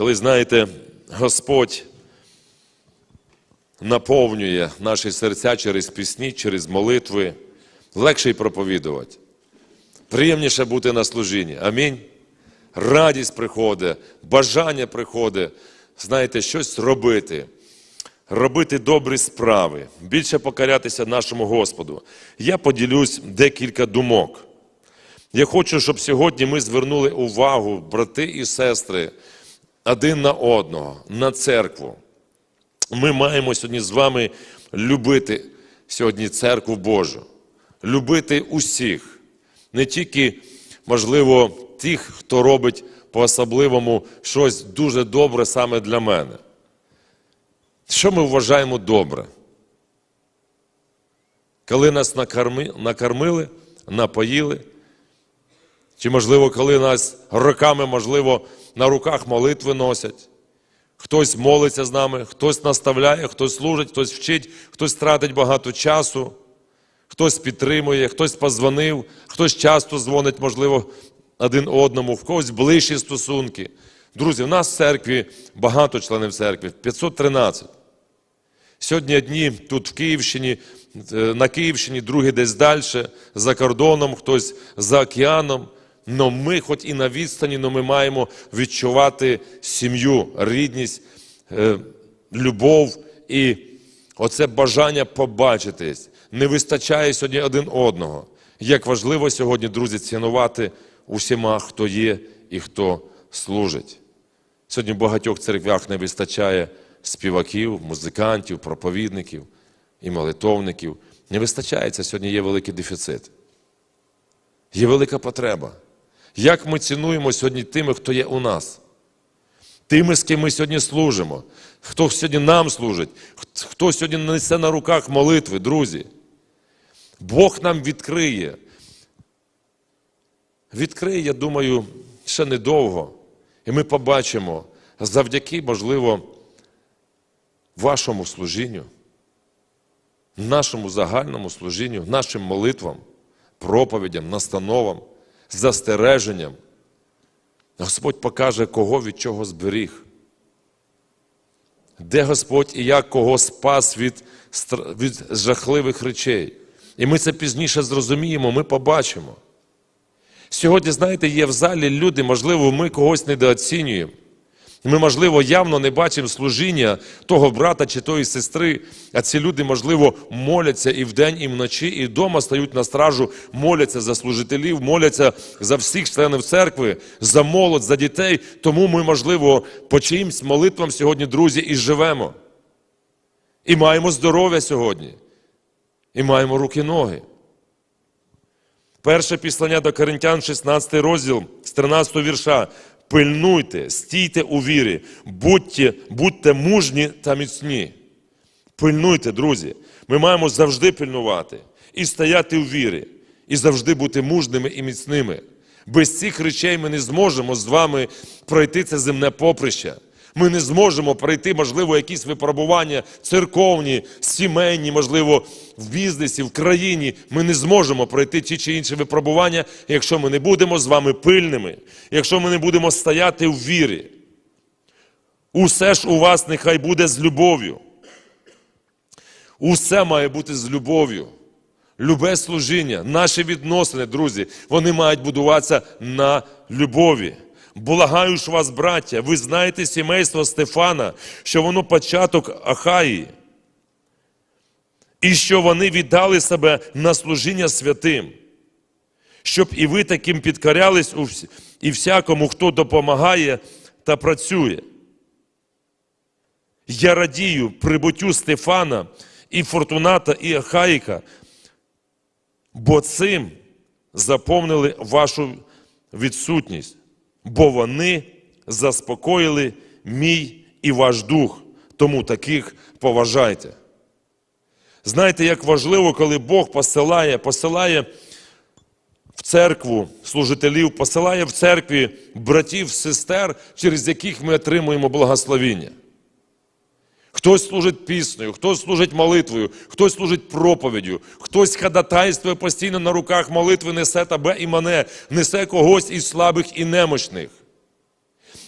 Коли знаєте, Господь наповнює наші серця через пісні, через молитви, легше й проповідувати. Приємніше бути на служінні. Амінь. Радість приходить, бажання приходить, знаєте, щось робити, робити добрі справи, більше покорятися нашому Господу. Я поділюсь декілька думок. Я хочу, щоб сьогодні ми звернули увагу, брати і сестри, один на одного, на церкву. Ми маємо сьогодні з вами любити сьогодні церкву Божу, любити усіх, не тільки, можливо, тих, хто робить по-особливому щось дуже добре саме для мене. Що ми вважаємо добре? Коли нас накорми, накормили, напоїли, чи, можливо, коли нас роками, можливо, на руках молитви носять, хтось молиться з нами, хтось наставляє, хтось служить, хтось вчить, хтось тратить багато часу, хтось підтримує, хтось позвонив, хтось часто дзвонить, можливо, один одному, в когось ближчі стосунки. Друзі, в нас в церкві багато членів церкви, 513. Сьогодні одні тут в Київщині, е, на Київщині, другі десь далі, за кордоном, хтось за океаном. Но ми, хоч і на відстані, но ми маємо відчувати сім'ю, рідність, е, любов і оце бажання побачитись. Не вистачає сьогодні один одного. Як важливо сьогодні, друзі, цінувати усіма, хто є і хто служить. Сьогодні в багатьох церквях не вистачає співаків, музикантів, проповідників і молитовників. Не вистачає сьогодні є великий дефіцит. Є велика потреба. Як ми цінуємо сьогодні тими, хто є у нас? Тими, з ким ми сьогодні служимо, хто сьогодні нам служить, хто сьогодні несе на руках молитви, друзі. Бог нам відкриє. Відкриє, я думаю, ще недовго. І ми побачимо завдяки, можливо, вашому служінню, нашому загальному служінню, нашим молитвам, проповідям, настановам, застереженням. Господь покаже, кого від чого зберіг. Де Господь і як кого спас від, від жахливих речей. І ми це пізніше зрозуміємо, ми побачимо. Сьогодні, знаєте, є в залі люди, можливо, ми когось недооцінюємо. Ми, можливо, явно не бачимо служіння того брата чи тої сестри, а ці люди, можливо, моляться і вдень, і вночі, і вдома стають на стражу, моляться за служителів, моляться за всіх членів церкви, за молодь, за дітей. Тому ми, можливо, по чиїмсь молитвам сьогодні, друзі, і живемо. І маємо здоров'я сьогодні, і маємо руки ноги. Перше післання до Коринтян, 16 розділ з 13 вірша. Пильнуйте, стійте у вірі, будьте, будьте мужні та міцні. Пильнуйте, друзі. Ми маємо завжди пильнувати і стояти у вірі, і завжди бути мужними і міцними. Без цих речей ми не зможемо з вами пройти це земне поприще. Ми не зможемо пройти, можливо, якісь випробування церковні, сімейні, можливо, в бізнесі, в країні. Ми не зможемо пройти ті чи інші випробування, якщо ми не будемо з вами пильними, якщо ми не будемо стояти в вірі. Усе ж у вас нехай буде з любов'ю. Усе має бути з любов'ю. Любе служіння, наші відносини, друзі, вони мають будуватися на любові. Благаю ж вас, браття, ви знаєте сімейство Стефана, що воно початок Ахаї, і що вони віддали себе на служіння святим, щоб і ви таким підкорялись і всякому, хто допомагає та працює. Я радію прибуттю Стефана і Фортуната, і Ахаїка, бо цим заповнили вашу відсутність, бо вони заспокоїли мій і ваш дух, тому таких поважайте. Знаєте, як важливо, коли Бог посилає, посилає в церкву служителів, посилає в церкві братів, сестер, через яких ми отримуємо благословіння. Хтось служить піснею, хтось служить молитвою, хтось служить проповіддю, хтось ходатайствує постійно на руках молитви, несе тебе і мене, несе когось із слабих і немощних.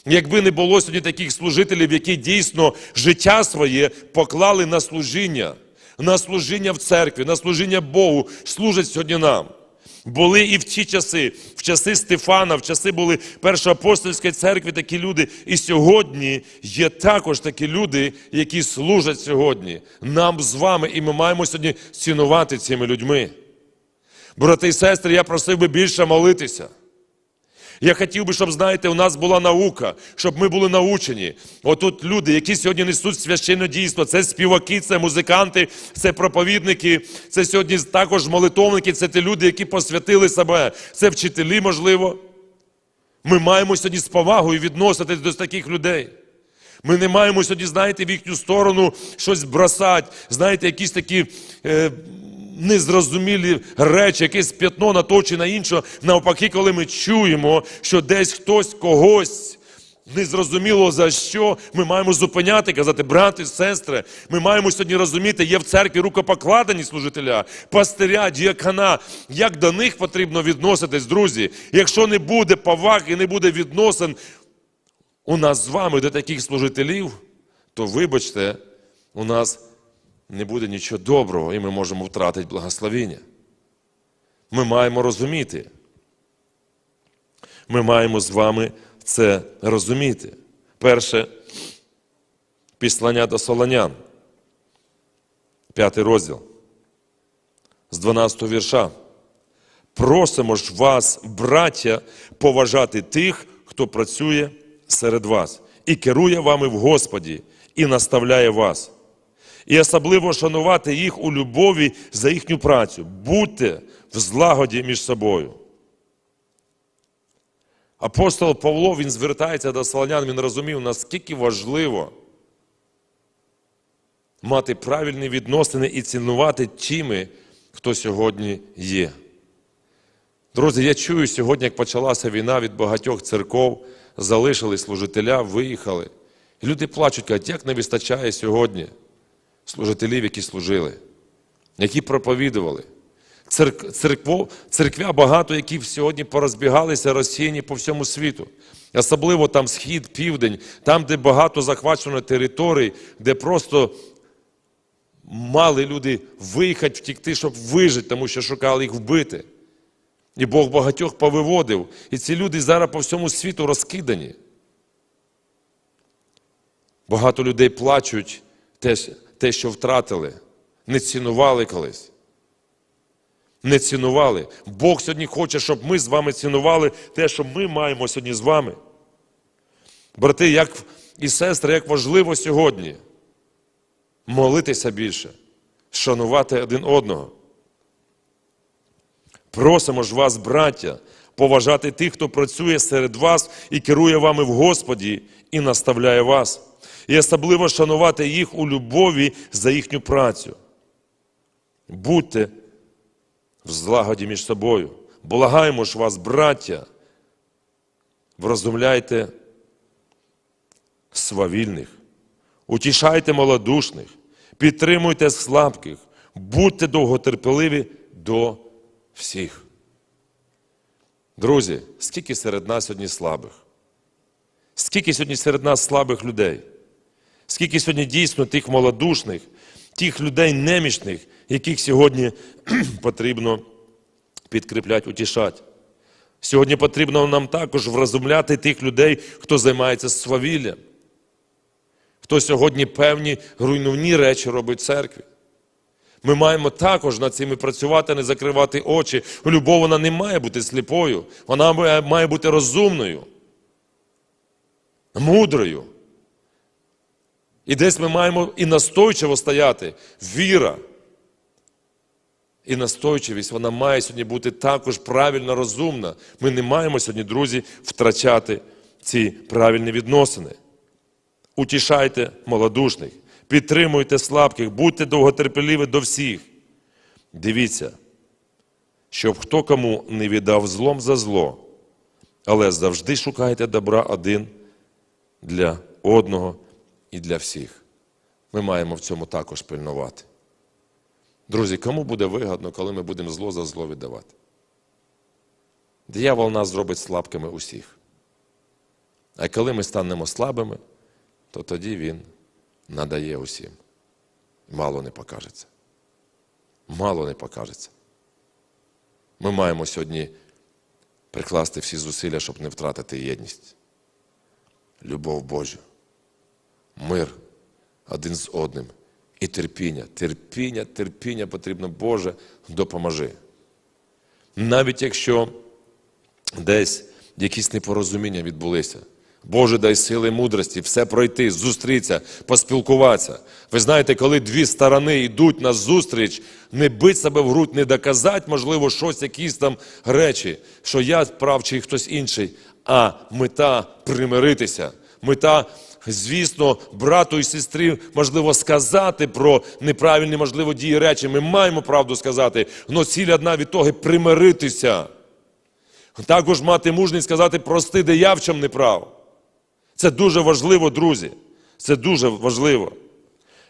Якби не було сьогодні таких служителів, які дійсно життя своє поклали на служіння, на служіння в церкві, на служіння Богу, служать сьогодні нам. Були і в ті часи, в часи Стефана, в часи були першоапостольської церкви такі люди. І сьогодні є також такі люди, які служать сьогодні нам з вами, і ми маємо сьогодні цінувати цими людьми. Брати і сестри, я просив би більше молитися. Я хотів би, щоб, знаєте, у нас була наука, щоб ми були научені. Отут люди, які сьогодні несуть священне дійство, це співаки, це музиканти, це проповідники, це сьогодні також молитовники, це ті люди, які посвятили себе, це вчителі, можливо. Ми маємо сьогодні з повагою відноситись до таких людей. Ми не маємо сьогодні, знаєте, в їхню сторону щось бросати, знаєте, якісь такі е, незрозумілі речі, якесь п'ятно на то чи на інше. Навпаки, коли ми чуємо, що десь хтось когось. Незрозуміло за що ми маємо зупиняти, казати, брати, сестри, ми маємо сьогодні розуміти, є в церкві рукопокладені служителя, пастиря, діакана. Як до них потрібно відноситись, друзі? Якщо не буде поваги, не буде відносин у нас з вами до таких служителів, то вибачте, у нас не буде нічого доброго, і ми можемо втратити благословення. Ми маємо розуміти. Ми маємо з вами це розуміти. Перше післання до Солонян, п'ятий розділ, з 12 вірша. Просимо ж вас, браття, поважати тих, хто працює серед вас, і керує вами в Господі, і наставляє вас. І особливо шанувати їх у любові за їхню працю. Будьте в злагоді між собою. Апостол Павло він звертається до слонян, він розумів, наскільки важливо мати правильні відносини і цінувати тими, хто сьогодні є. Друзі, я чую сьогодні, як почалася війна від багатьох церков, залишили служителя, виїхали. І люди плачуть, кажуть, як не вистачає сьогодні служителів, які служили, які проповідували. Церкво, церквя багато, які сьогодні порозбігалися розсіяні по всьому світу. Особливо там схід, південь, там, де багато захвачено територій, де просто мали люди виїхати, втікти, щоб вижити, тому що шукали їх вбити. І Бог багатьох повиводив. І ці люди зараз по всьому світу розкидані. Багато людей плачуть те, те, що втратили, не цінували колись. Не цінували. Бог сьогодні хоче, щоб ми з вами цінували те, що ми маємо сьогодні з вами. Брати, як і сестри, як важливо сьогодні молитися більше, шанувати один одного. Просимо ж вас, браття, поважати тих, хто працює серед вас і керує вами в Господі і наставляє вас, і особливо шанувати їх у любові за їхню працю. Будьте в злагоді між собою. Благаємо ж вас, браття, врозумляйте свавільних, утішайте малодушних, підтримуйте слабких, будьте довготерпеливі до всіх. Друзі, скільки серед нас сьогодні слабих? Скільки сьогодні серед нас слабих людей? Скільки сьогодні дійсно тих малодушних, тих людей немічних, яких сьогодні потрібно підкріпляти, утішати? Сьогодні потрібно нам також вразумляти тих людей, хто займається свавіллям, хто сьогодні певні руйнівні речі робить в церкві. Ми маємо також над цим працювати, не закривати очі. Любов вона не має бути сліпою, вона має бути розумною, мудрою. І десь ми маємо і настойчиво стояти. Віра. І настойчивість, вона має сьогодні бути також правильно розумна. Ми не маємо сьогодні, друзі, втрачати ці правильні відносини. Утішайте малодушних. Підтримуйте слабких, будьте довготерпеливі до всіх. Дивіться, щоб хто кому не віддав злом за зло, але завжди шукайте добра один для одного і для всіх. Ми маємо в цьому також пильнувати. Друзі, кому буде вигодно, коли ми будемо зло за зло віддавати? Диявол нас зробить слабкими усіх. А коли ми станемо слабими, то тоді Він надає усім. Мало не покажеться. Мало не покажеться. Ми маємо сьогодні прикласти всі зусилля, щоб не втратити єдність, любов Божу, мир один з одним і терпіння. Терпіння, терпіння потрібно, Боже, допоможи. Навіть якщо десь якісь непорозуміння відбулися. Боже, дай сили мудрості, все пройти, зустрітися, поспілкуватися. Ви знаєте, коли дві сторони йдуть на зустріч, не бить себе в грудь, не доказати, можливо, щось, якісь там речі, що я прав чи хтось інший, а мета примиритися, мета. Звісно, брату і сестрі можливо сказати про неправильні, можливо, дії речі. Ми маємо правду сказати, але ціль одна від того примиритися. Також мати мужність сказати, прости, де я в чому не прав. Це дуже важливо, друзі. Це дуже важливо.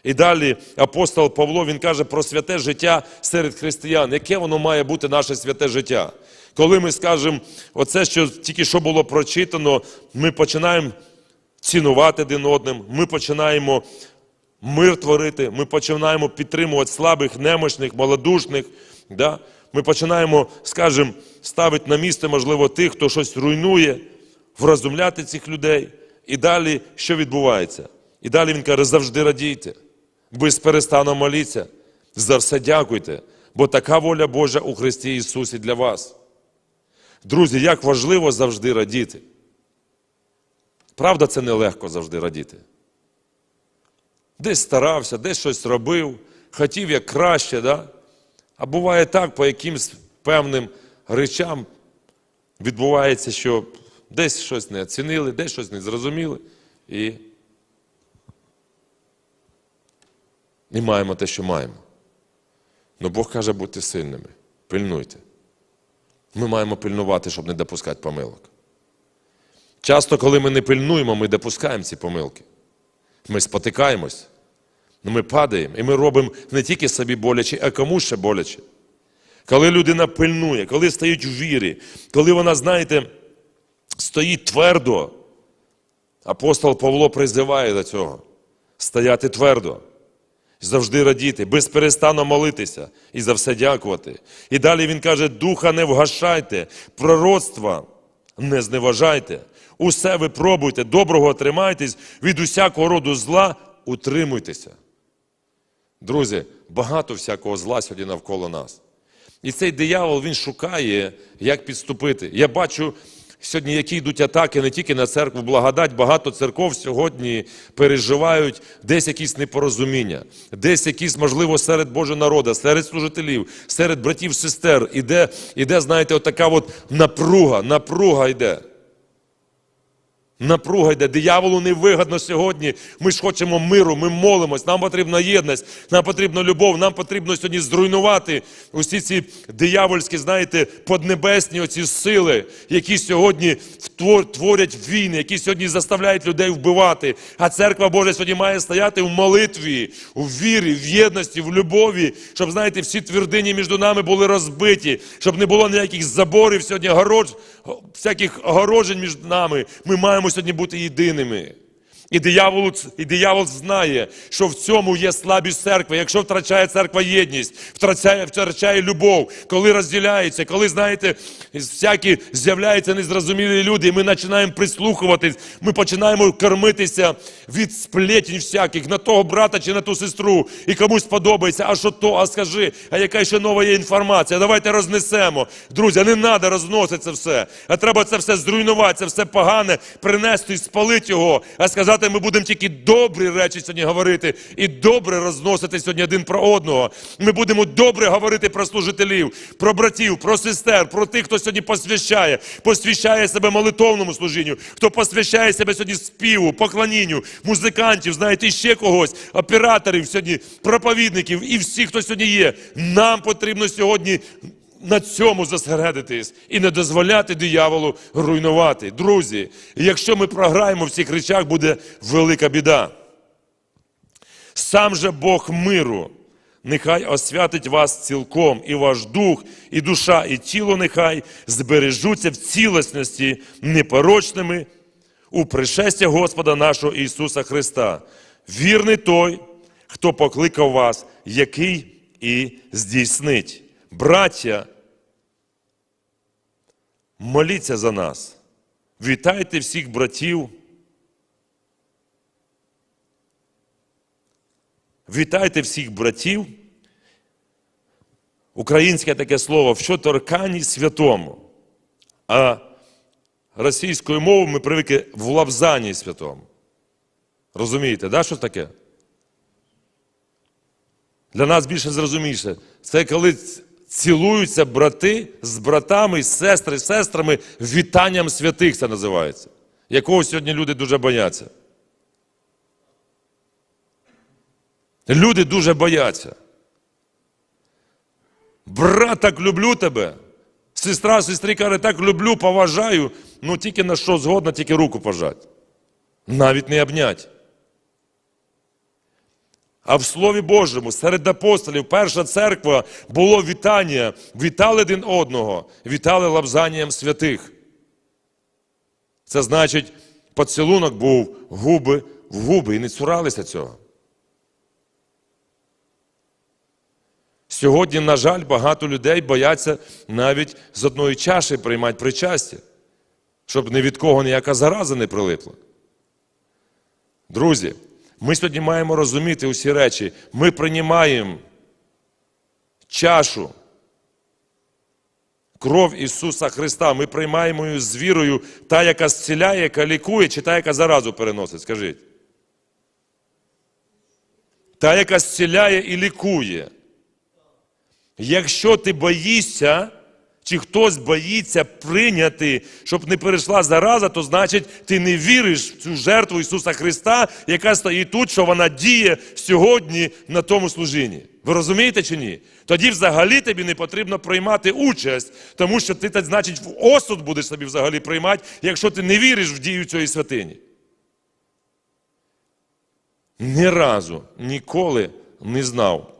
І далі апостол Павло він каже про святе життя серед християн. Яке воно має бути наше святе життя? Коли ми скажемо, оце, що тільки що було прочитано, ми починаємо цінувати один одним, ми починаємо мир творити, ми починаємо підтримувати слабих, немощних, малодушних. Да? Ми починаємо, скажімо, ставити на місце, можливо, тих, хто щось руйнує, вразумляти цих людей. І далі що відбувається? І далі він каже, завжди радійте, без перестану моліться, за все дякуйте, бо така воля Божа у Христі Ісусі для вас. Друзі, як важливо завжди радіти. Правда, це нелегко завжди радіти. Десь старався, десь щось робив, хотів як краще, да? а буває так, по якимсь певним речам відбувається, що десь щось не оцінили, десь щось не зрозуміли. І, і маємо те, що маємо. Ну Бог каже, будьте сильними, пильнуйте. Ми маємо пильнувати, щоб не допускати помилок. Часто, коли ми не пильнуємо, ми допускаємо ці помилки. Ми спотикаємось, ми падаємо, і ми робимо не тільки собі боляче, а комусь ще боляче. Коли людина пильнує, коли стоїть в вірі, коли вона, знаєте, стоїть твердо, апостол Павло призиває до цього стояти твердо, завжди радіти, безперестанно молитися і за все дякувати. І далі він каже: духа не вгашайте, пророцтва не зневажайте. Усе ви пробуйте, доброго тримайтесь, від усякого роду зла утримуйтеся. Друзі, багато всякого зла сьогодні навколо нас. І цей диявол він шукає, як підступити. Я бачу сьогодні, які йдуть атаки не тільки на церкву, благодать. Багато церков сьогодні переживають десь якісь непорозуміння, десь якісь, можливо, серед Божого народу, серед служителів, серед братів, сестер. Іде, іде знаєте, отака от напруга, напруга йде. Напруга йде, дияволу невигодно сьогодні. Ми ж хочемо миру, ми молимось, нам потрібна єдність, нам потрібна любов, нам потрібно сьогодні зруйнувати усі ці диявольські, знаєте, поднебесні оці сили, які сьогодні творять війни, які сьогодні заставляють людей вбивати. А церква Божа сьогодні має стояти в молитві, у вірі, в єдності, в любові, щоб, знаєте, всі твердині між нами були розбиті, щоб не було ніяких заборів сьогодні, городж, всяких огорожень між нами. Ми маємо сьогодні бути єдиними. І диявол, і диявол знає, що в цьому є слабість церкви. Якщо втрачає церква єдність, втрачає, втрачає любов, коли розділяється, коли, знаєте, всякі з'являються незрозумілі люди, і ми починаємо прислухуватись, ми починаємо кормитися від сплетень всяких на того брата чи на ту сестру. І комусь подобається, а що то, а скажи, а яка ще нова є інформація? Давайте рознесемо. Друзі, не треба розносити це все. А треба це все зруйнувати, це все погане, принести і спалити його, а сказати, ми будемо тільки добрі речі сьогодні говорити і добре розносити сьогодні один про одного. Ми будемо добре говорити про служителів, про братів, про сестер, про тих, хто сьогодні посвящає, посвящає себе молитовному служінню, хто посвящає себе сьогодні співу, поклонінню, музикантів, знаєте, ще когось, операторів сьогодні, проповідників і всіх, хто сьогодні є. Нам потрібно сьогодні на цьому зосередитись і не дозволяти дияволу руйнувати. Друзі, якщо ми програємо в цих речах, буде велика біда. Сам же Бог миру, нехай освятить вас цілком, і ваш дух, і душа, і тіло нехай збережуться в цілісності непорочними у пришестя Господа нашого Ісуса Христа. Вірний той, хто покликав вас, який і здійснить. Браття, моліться за нас. Вітайте всіх братів. Вітайте всіх братів. Українське таке слово що торкані святому. А російською мовою ми привикли в лавзані святому. Розумієте, да, що таке? Для нас більше зрозуміше. Це коли цілуються брати з братами, з сестри, з сестрами, вітанням святих це називається. Якого сьогодні люди дуже бояться. Люди дуже бояться. Брат, так люблю тебе. Сестра, сестрі каже, так люблю, поважаю. Ну тільки на що згодна, тільки руку пожать. Навіть не обнять. А в Слові Божому, серед апостолів, перша церква було вітання. Вітали один одного, вітали лапзанням святих. Це значить, поцілунок був губи в губи і не цуралися цього. Сьогодні, на жаль, багато людей бояться навіть з одної чаші приймати причастя, щоб ні від кого ніяка зараза не прилипла. Друзі, ми сьогодні маємо розуміти усі речі. Ми приймаємо чашу, кров Ісуса Христа. Ми приймаємо її з вірою, та, яка зціляє, яка лікує, чи та, яка заразу переносить. Скажіть. Та, яка зціляє і лікує. Якщо ти боїшся, чи хтось боїться прийняти, щоб не перейшла зараза, то значить ти не віриш в цю жертву Ісуса Христа, яка стоїть тут, що вона діє сьогодні на тому служінні. Ви розумієте чи ні? Тоді взагалі тобі не потрібно приймати участь, тому що ти, так, значить, в осуд будеш собі взагалі приймати, якщо ти не віриш в дію цієї святині. Ні разу ніколи не знав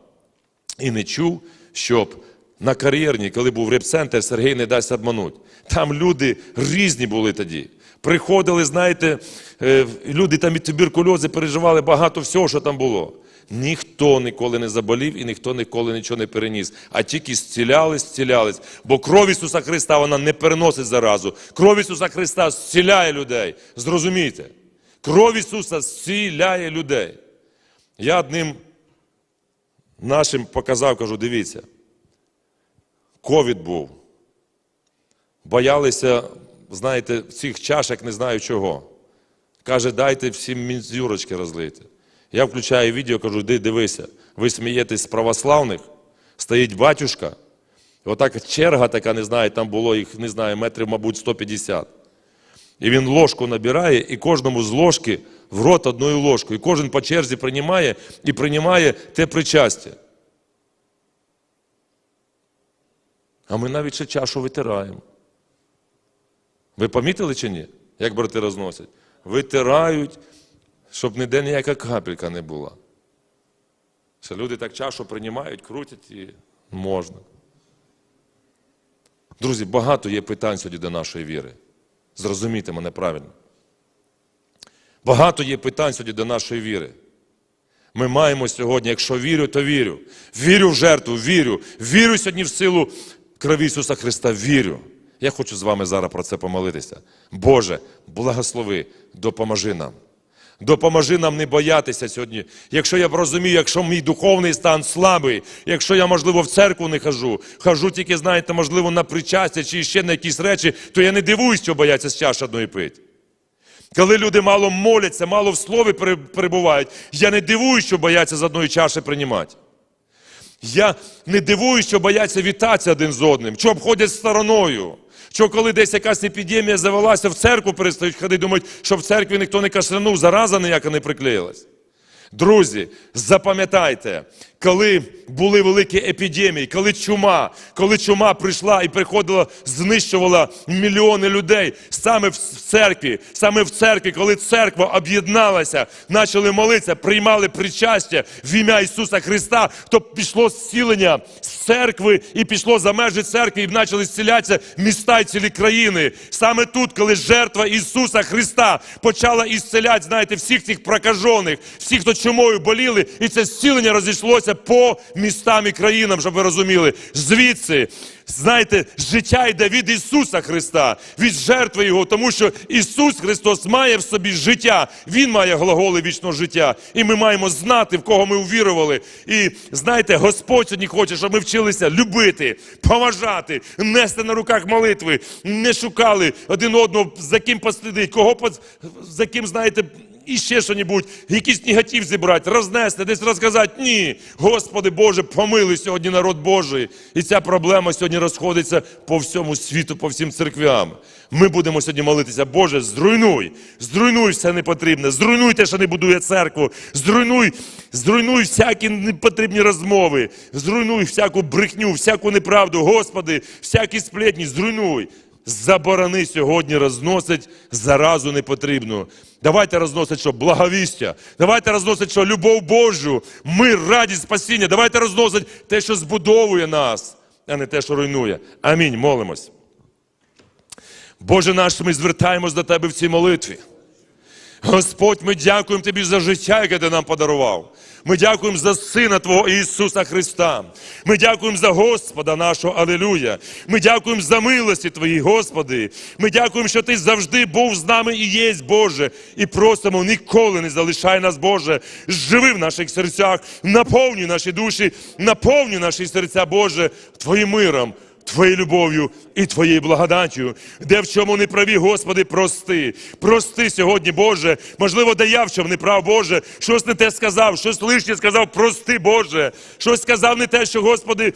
і не чув, щоб на кар'єрній, коли був репцентр, Сергій не дасть обмануть. Там люди різні були тоді. Приходили, знаєте, е, люди там від туберкульози переживали багато всього, що там було. Ніхто ніколи не заболів і ніхто ніколи нічого не переніс, а тільки зцілялись, зцілялись. Бо кров Ісуса Христа вона не переносить заразу. Кров Ісуса Христа зціляє людей. Зрозумійте. Кров Ісуса зціляє людей. Я одним нашим показав, кажу, дивіться, ковід був. Боялися, знаєте, цих чашок не знаю чого. Каже, дайте всім мінзюрочки розлити. Я включаю відео, кажу, йди дивися, ви смієтесь з православних, стоїть батюшка, отак черга така, не знаю, там було їх, не знаю, метрів, мабуть, 150. І він ложку набирає, і кожному з ложки в рот одною ложкою. І кожен по черзі приймає і приймає те причастя. А ми навіть ще чашу витираємо. Ви помітили чи ні? Як брати розносять? Витирають, щоб ніде ніяка капелька не була. Що люди так чашу приймають, крутять і можна. Друзі, багато є питань сьогодні до нашої віри. Зрозумійте мене правильно. Багато є питань сьогодні до нашої віри. Ми маємо сьогодні, якщо вірю, то вірю. Вірю в жертву, вірю. Вірю сьогодні в силу крові Ісуса Христа, вірю. Я хочу з вами зараз про це помолитися. Боже, благослови, допоможи нам. Допоможи нам не боятися сьогодні. Якщо я розумію, якщо мій духовний стан слабий, якщо я, можливо, в церкву не хожу, хожу тільки, знаєте, можливо, на причастя чи ще на якісь речі, то я не дивуюсь, що бояться з чаші одної пити. Коли люди мало моляться, мало в слові перебувають, я не дивуюсь, що бояться з одної чаші приймати. Я не дивуюсь, що бояться вітатися один з одним, що обходять стороною. Що коли десь якась епідемія завелася, в церкву перестають ходити, думають, що в церкві ніхто не кашлянув, зараза ніяка не приклеїлась. Друзі, запам'ятайте, коли були великі епідемії, коли чума, коли чума прийшла і приходила, знищувала мільйони людей саме в церкві, саме в церкві, коли церква об'єдналася, почали молитися, приймали причастя в ім'я Ісуса Христа, то пішло зцілення з церкви і пішло за межі церкви, і почали зцілятися міста і цілі країни. Саме тут, коли жертва Ісуса Христа почала ісцеляти, знаєте, всіх цих прокажених, всіх, хто чумою боліли, і це зцілення розійшлося по містам і країнам, щоб ви розуміли. Звідси, знаєте, життя йде від Ісуса Христа, від жертви Його, тому що Ісус Христос має в собі життя, Він має глаголи вічного життя. І ми маємо знати, в кого ми увірували. І знаєте, Господь сьогодні хоче, щоб ми вчилися любити, поважати, нести на руках молитви, не шукали один одного, за ким послідити, кого за ким, знаєте, і ще що-небудь, якийсь негатив зібрати, рознести, десь розказати. Ні, Господи Боже, помилуй сьогодні народ Божий. І ця проблема сьогодні розходиться по всьому світу, по всім церквям. Ми будемо сьогодні молитися, Боже, зруйнуй, зруйнуй все непотрібне, зруйнуй те, що не будує церкву, зруйнуй, зруйнуй всякі непотрібні розмови, зруйнуй всяку брехню, всяку неправду, Господи, всякі сплетні, зруйнуй. Заборони сьогодні розносить заразу непотрібну. Давайте розносить, що благовістя. Давайте розносить, що любов Божу, мир, радість, спасіння. Давайте розносить те, що збудовує нас, а не те, що руйнує. Амінь. Молимось. Боже наш, ми звертаємось до Тебе в цій молитві. Господь, ми дякуємо Тобі за життя, яке ти нам подарував. Ми дякуємо за Сина Твого Ісуса Христа. Ми дякуємо за Господа нашого Алілуя. Ми дякуємо за милості Твої, Господи. Ми дякуємо, що Ти завжди був з нами і є, Боже. І просимо, ніколи не залишай нас, Боже. Живи в наших серцях, наповнюй наші душі, наповнюй наші серця, Боже, Твоїм миром. Твоєю любов'ю і Твоєю благодаттю, де в чому не праві, Господи, прости. Прости сьогодні, Боже. Можливо, де я в чому не прав, Боже, щось не те сказав, щось лишнє сказав, прости, Боже. Щось сказав не те, що, Господи,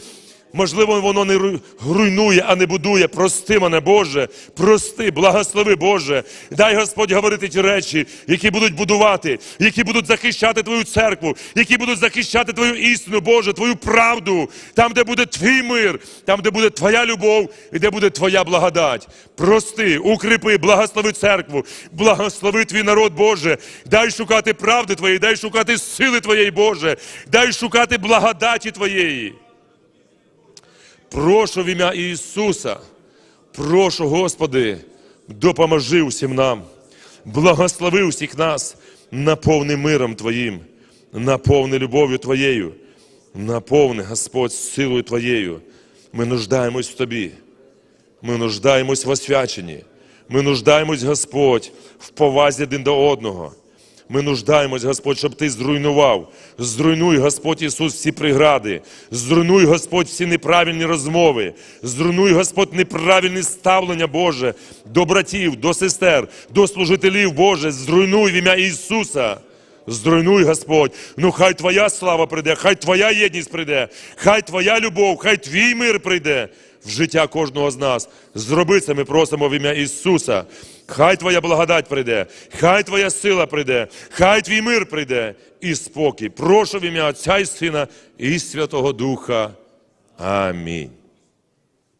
можливо, воно не руйнує, а не будує. Прости мене, Боже, прости, благослови, Боже. Дай Господь говорити ті речі, які будуть будувати, які будуть захищати Твою церкву, які будуть захищати Твою істину, Боже, Твою правду, там, де буде Твій мир, там, де буде Твоя любов і де буде Твоя благодать. Прости, укріпи, благослови церкву, благослови твій народ, Боже. Дай шукати правди Твоєї, дай шукати сили Твоєї, Боже, дай шукати благодаті Твоєї. Прошу в ім'я Ісуса, прошу, Господи, допоможи усім нам, благослови усіх нас, наповни миром Твоїм, наповни любов'ю Твоєю, наповни, Господь, силою Твоєю. Ми нуждаємось в Тобі. Ми нуждаємось в освяченні. Ми нуждаємось, Господь, в повазі один до одного. Ми нуждаємось, Господь, щоб Ти зруйнував. Зруйнуй, Господь Ісус, всі прегради. Зруйнуй, Господь, всі неправильні розмови. Зруйнуй, Господь, неправильне ставлення, Боже, до братів, до сестер, до служителів, Боже. Зруйнуй в ім'я Ісуса. Зруйнуй, Господь. Ну хай Твоя слава прийде, хай Твоя єдність прийде, хай Твоя любов, хай Твій мир прийде в життя кожного з нас. Зроби це, ми просимо в ім'я Ісуса. Хай Твоя благодать прийде, хай Твоя сила прийде, хай Твій мир прийде і спокій. Прошу в ім'я Отця і Сина і Святого Духа. Амінь.